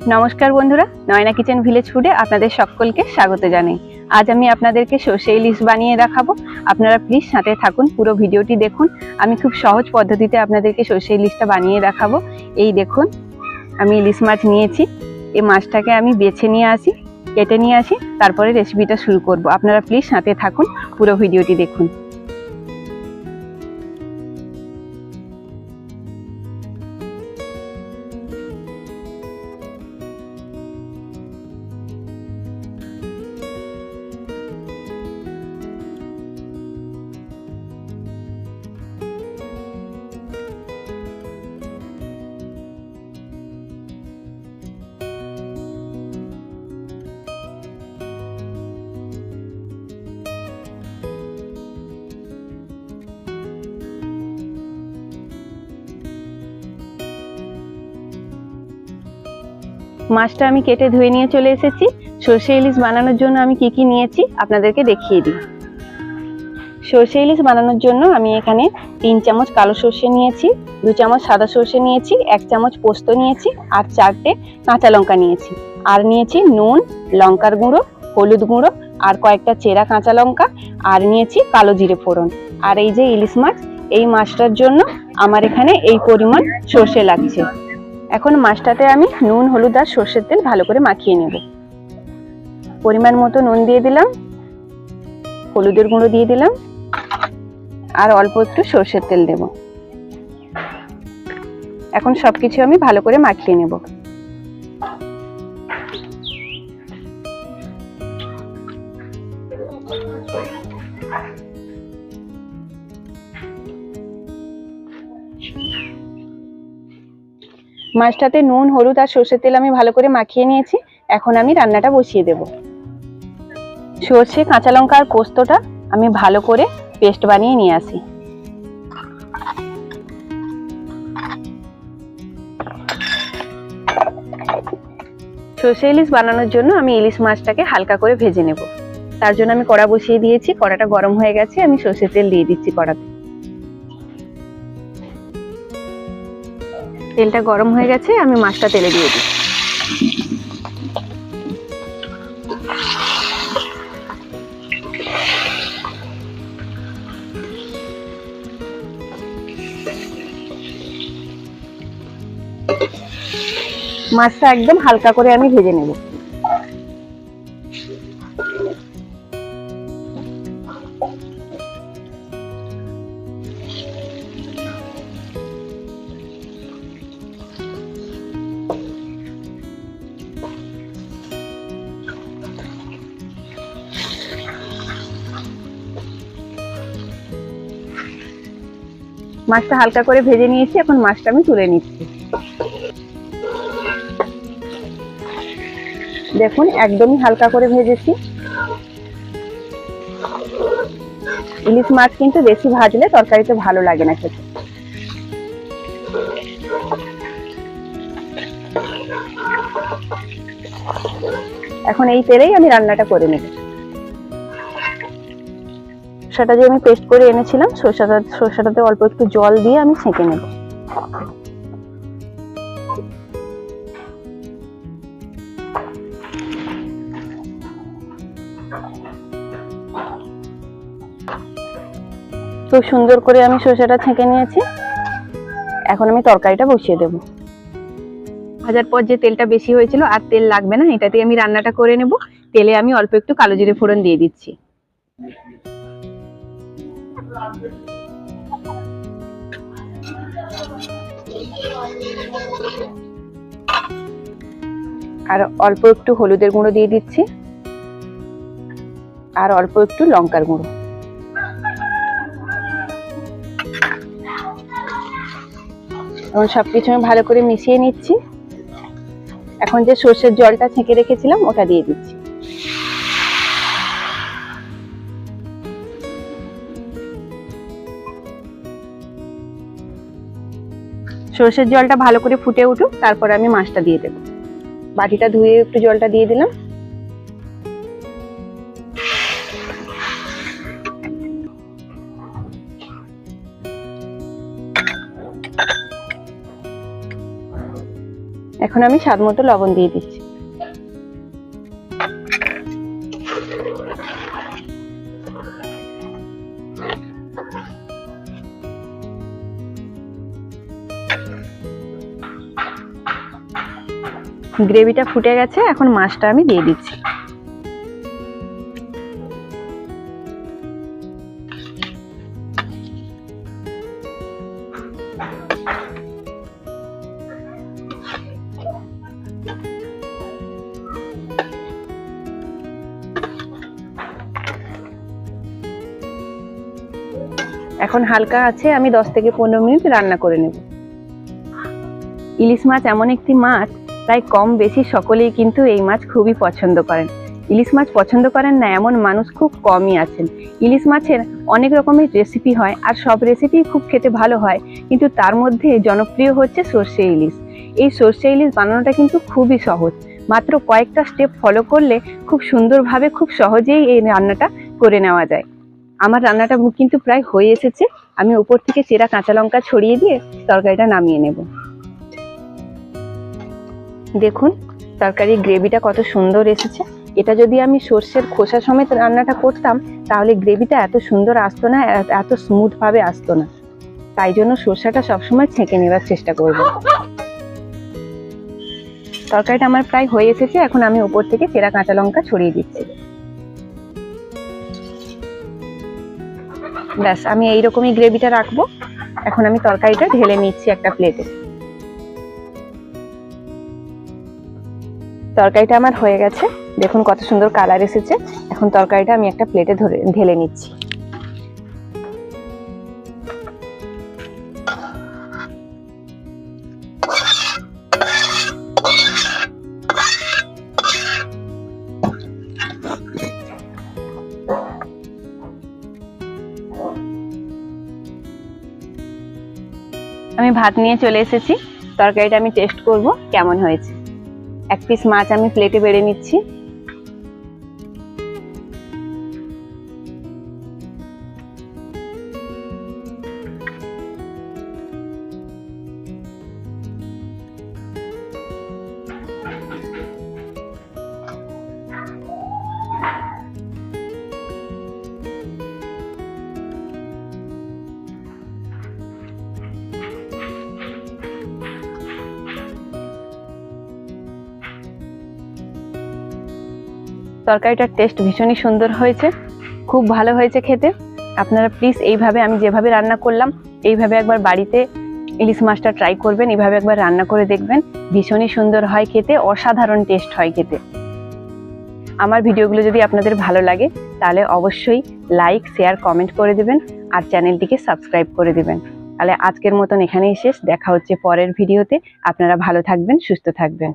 নমস্কার বন্ধুরা, Nayana kitchen village ফুডে আপনাদের সকলকে স্বাগত জানাই। আজ আমি আপনাদেরকে সর্ষে ইলিশ বানিয়ে দেখাবো। আপনারা প্লিজ সাথে থাকুন, পুরো ভিডিওটি দেখুন। আমি খুব সহজ পদ্ধতিতে আপনাদেরকে সর্ষে ইলিশটা বানিয়ে দেখাবো। এই দেখুন, আমি ইলিশ মাছ নিয়েছি। এই মাছটাকে আমি বেছে নিয়ে আসি, কেটে নিয়ে আসি, তারপরে রেসিপিটা শুরু করব। আপনারা প্লিজ সাথে থাকুন, পুরো ভিডিওটি দেখুন। মাছটা আমি কেটে ধুয়ে নিয়ে চলে এসেছি। সর্ষে ইলিশ বানানোর জন্য আমি কি কি নিয়েছি আপনাদেরকে দেখিয়ে দিই। সর্ষে ইলিশ বানানোর জন্য আমি এখানে তিন চামচ কালো সর্ষে নিয়েছি, দু চামচ সাদা সর্ষে নিয়েছি, এক চামচ পোস্ত নিয়েছি আর চারটে কাঁচা লঙ্কা নিয়েছি। আর নিয়েছি নুন, লঙ্কার গুঁড়ো, হলুদ গুঁড়ো আর কয়েকটা চেরা কাঁচা লঙ্কা আর নিয়েছি কালো জিরে ফোড়ন। আর এই যে ইলিশ মাছ, এই মাছটার জন্য আমার এখানে এই পরিমাণ সর্ষে লাগছে। এখন মাছটাতে আমি নুন, হলুদ আর সর্ষের তেল ভালো করে মাখিয়ে নেব। পরিমাণ মতো নুন দিয়ে দিলাম, হলুদের গুঁড়ো দিয়ে দিলাম, আর অল্প একটু সর্ষের তেল দেব। এখন সব কিছু আমি ভালো করে মাখিয়ে নেব। মাছটাতে নুন, হলুদ আর সর্ষের তেল আমি ভালো করে মাখিয়ে নিয়েছি। এখন আমি রান্নাটা বসিয়ে দেব। সর্ষে, কাঁচা লঙ্কা আর পোস্তটা আমি ভালো করে পেস্ট বানিয়ে নিয়ে আসি। সর্ষে ইলিশ বানানোর জন্য আমি ইলিশ মাছটাকে হালকা করে ভেজে নেব। তার জন্য আমি কড়া বসিয়ে দিয়েছি। কড়াটা গরম হয়ে গেছে, আমি সর্ষের তেল দিয়ে দিচ্ছি কড়াতে। তেলটা গরম হয়ে গেছে, আমি মাছটা তেলে দিয়ে দিই। মাছটা একদম হালকা করে আমি ভেজে নেব। মাছটা হালকা করে ভেজে নিয়েছি, এখন মাছটা আমি তুলে নিচ্ছি। দেখুন, একদমই হালকা করে ভেজেছি। ইলিশ মাছ কিন্তু বেশি ভাজলে তরকারিতে ভালো লাগে না খেতে। এখন এই তেলেই আমি রান্নাটা করে নেব। সেটা যে আমি পেস্ট করে এনেছিলাম, সরষাটা, সরষাটাতে অল্প একটু জল দিয়ে আমি ছেঁকে নেব। খুব সুন্দর করে আমি সরষেটা ছেঁকে নিয়েছি। এখন আমি তরকারিটা বসিয়ে দেব। ভাজার পর যে তেলটা বেশি হয়েছিল, আর তেল লাগবে না এটাতে আমি রান্নাটা করে নেব। তেলে আমি অল্প একটু কালো জিরে ফোড়ন দিয়ে দিচ্ছি। আর অল্প একটু হলুদের গুঁড়ো দিয়ে দিচ্ছি। আর অল্প একটু লঙ্কার গুঁড়ো। এখন সবকিছু আমি ভালো করে মিশিয়ে নিচ্ছি। এখন যে সর্ষের জলটা ছেঁকে রেখেছিলাম, ওটা দিয়ে দিচ্ছি। সর্ষের জলটা ভালো করে ফুটে উঠুক, তারপরে আমি মাছটা দিয়ে দেবো। বাটিটা ধুয়ে একটু জলটা দিয়ে দিলাম। এখন আমি স্বাদ মতো লবণ দিয়ে দিচ্ছি। গ্রেভিটা ফুটে গেছে, এখন মাছটা আমি দিয়ে দিচ্ছি। এখন হালকা আছে, আমি দশ থেকে পনেরো মিনিট রান্না করে নেব। ইলিশ মাছ এমন একটি মাছ তাই কম বেশি সকলেই কিন্তু এই মাছ খুবই পছন্দ করেন। ইলিশ মাছ পছন্দ করেন না এমন মানুষ খুব কমই আছেন। ইলিশ মাছের অনেক রকমের রেসিপি হয় আর সব রেসিপি খুব খেতে ভালো হয়, কিন্তু তার মধ্যে জনপ্রিয় হচ্ছে সর্ষে ইলিশ। এই সর্ষে ইলিশ বানানোটা কিন্তু খুবই সহজ। মাত্র কয়েকটা স্টেপ ফলো করলে খুব সুন্দরভাবে খুব সহজেই এই রান্নাটা করে নেওয়া যায়। আমার রান্নাটা কিন্তু প্রায় হয়ে এসেছে। আমি উপর থেকে চেরা কাঁচা লঙ্কা ছড়িয়ে দিয়ে তরকারিটা নামিয়ে নেব। দেখুন, তরকারির গ্রেভিটা কত সুন্দর এসেছে। এটা যদি আমি সর্ষের খোসা সমেত রান্নাটা করতাম, তাহলে গ্রেভিটা এত সুন্দর আসতো না, এত স্মুথ ভাবে আসতো না। তাই জন্য সর্ষাটা সবসময় ছেঁকে নেওয়ার চেষ্টা করব। তরকারিটা আমার প্রায় হয়ে এসেছে, এখন আমি উপর থেকে চেরা কাঁচা লঙ্কা ছড়িয়ে দিচ্ছি। ব্যাস, আমি এইরকমই গ্রেভিটা রাখব। এখন আমি তরকারিটা ঢেলে নিচ্ছি একটা প্লেটে তরকারিটা আমার হয়ে গেছে। দেখুন কত সুন্দর কালার এসেছে। এখন তরকারিটা আমি একটা প্লেটে ধরে, ঢেলে নিচ্ছি। আমি ভাত নিয়ে চলে এসেছি। তরকারিটা আমি টেস্ট করব, কেমন হয়েছে। এক পিস মাছ আমি প্লেটে বেড়ে নিচ্ছি। তরকারিটার টেস্ট ভীষণই সুন্দর হয়েছে। খুব ভালো হয়েছে খেতে। আপনারা প্লিজ এইভাবে আমি যেভাবে রান্না করলাম, এইভাবে একবার বাড়িতে ইলিশ মাছটা ট্রাই করবেন, এইভাবে একবার রান্না করে দেখবেন। ভীষণই সুন্দর হয় খেতে, অসাধারণ টেস্ট হয় খেতে। আমার ভিডিওগুলো যদি আপনাদের ভালো লাগে, তাহলে অবশ্যই লাইক শেয়ার কমেন্ট করে দেবেন আর চ্যানেলটিকে সাবস্ক্রাইব করে দেবেন। তাহলে আজকের মতন এখানেই শেষ। দেখা হচ্ছে পরের ভিডিওতে। আপনারা ভালো থাকবেন, সুস্থ থাকবেন।